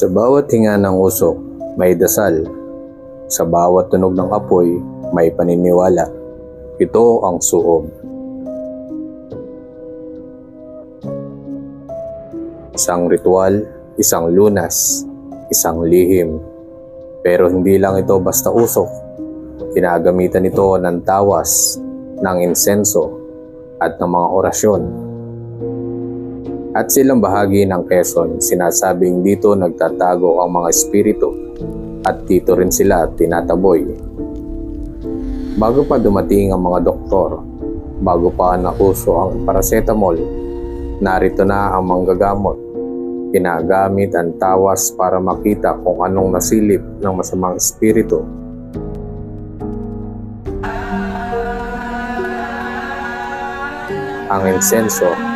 Sa bawat hinga ng usok, may dasal. Sa bawat tunog ng apoy, may paniniwala. Ito ang suob. Isang ritual, isang lunas, isang lihim. Pero hindi lang ito basta usok. Ginagamitan ito ng tawas, ng insenso, at ng mga orasyon. At silang bahagi ng Quezon, sinasabing dito nagtatago ang mga espiritu at dito rin sila tinataboy. Bago pa dumating ang mga doktor, bago pa nauso ang paracetamol, narito na ang manggagamot. Ginagamit ang tawas para makita kung anong nasilip ng masamang espiritu. Ang insenso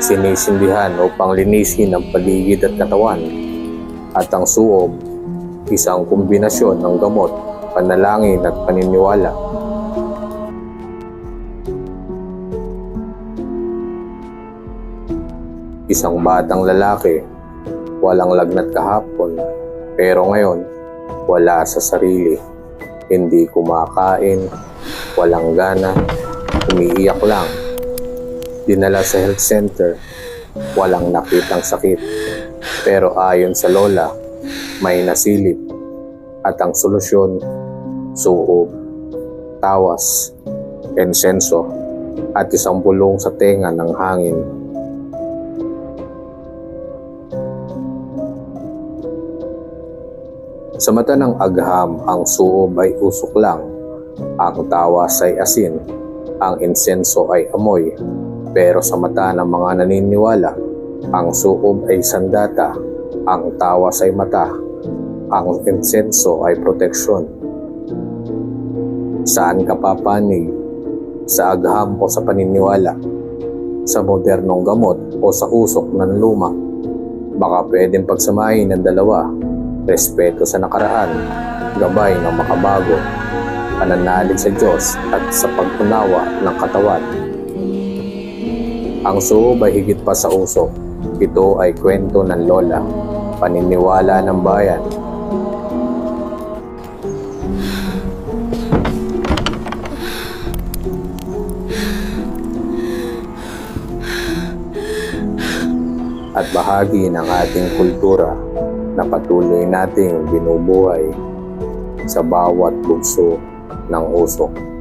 sinisindihan upang linisin ang paligid at katawan. At ang suob, isang kombinasyon ng gamot, panalangin at paniniwala. Isang batang lalaki, walang lagnat kahapon, pero ngayon, wala sa sarili. Hindi kumakain, walang gana, umiiyak lang dinala sa health center, walang nakitang sakit. Pero ayon sa lola, may nasilip. At ang solusyon, suob, tawas, insenso, at isang bulong sa tenga ng hangin. Sa mata ng agham, ang suob ay usok lang, ang tawas ay asin, ang insenso ay amoy, pero sa mata ng mga naniniwala, ang suob ay sandata, ang tawas ay mata, ang insenso ay proteksyon. Saan ka papanig? Sa agham o sa paniniwala? Sa modernong gamot o sa usok ng luma? Baka pwedeng pagsamahin ng dalawa, respeto sa nakaraan, gabay ng makabago, pananalig sa Diyos at sa pagtunawa ng katawan. Ang suob ay higit pa sa usok. Ito ay kwento ng lola, paniniwala ng bayan. At bahagi ng ating kultura na patuloy nating binubuhay sa bawat bugso ng usok.